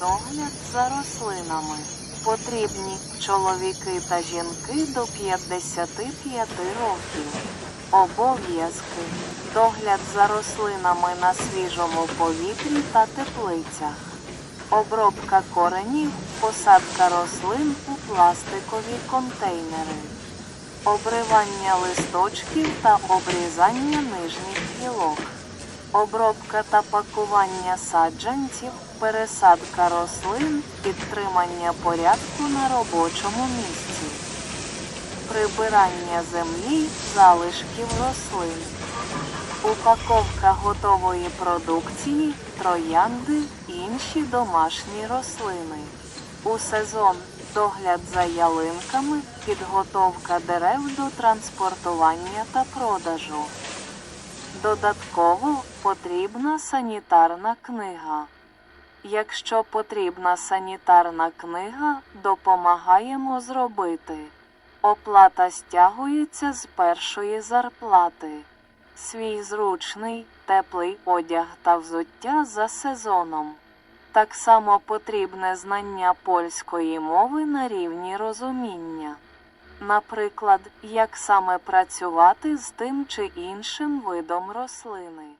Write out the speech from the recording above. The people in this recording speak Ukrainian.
Догляд за рослинами. Потрібні чоловіки та жінки до 55 років. Обов'язки. Догляд за рослинами на свіжому повітрі та теплицях. Обробка коренів, посадка рослин у пластикові контейнери. Обривання листочків та обрізання нижніх гілок. Обробка та пакування саджанців, пересадка рослин, підтримання порядку на робочому місці. Прибирання землі, залишків рослин. Упаковка готової продукції, троянди, інші домашні рослини. У сезон догляд за ялинками, підготовка дерев до транспортування та продажу. Додатково потрібна санітарна книга. Якщо потрібна санітарна книга, допомагаємо зробити. Оплата стягується з першої зарплати. Свій зручний, теплий одяг та взуття за сезоном. Так само потрібне знання польської мови на рівні розуміння. Наприклад, як саме працювати з тим чи іншим видом рослини.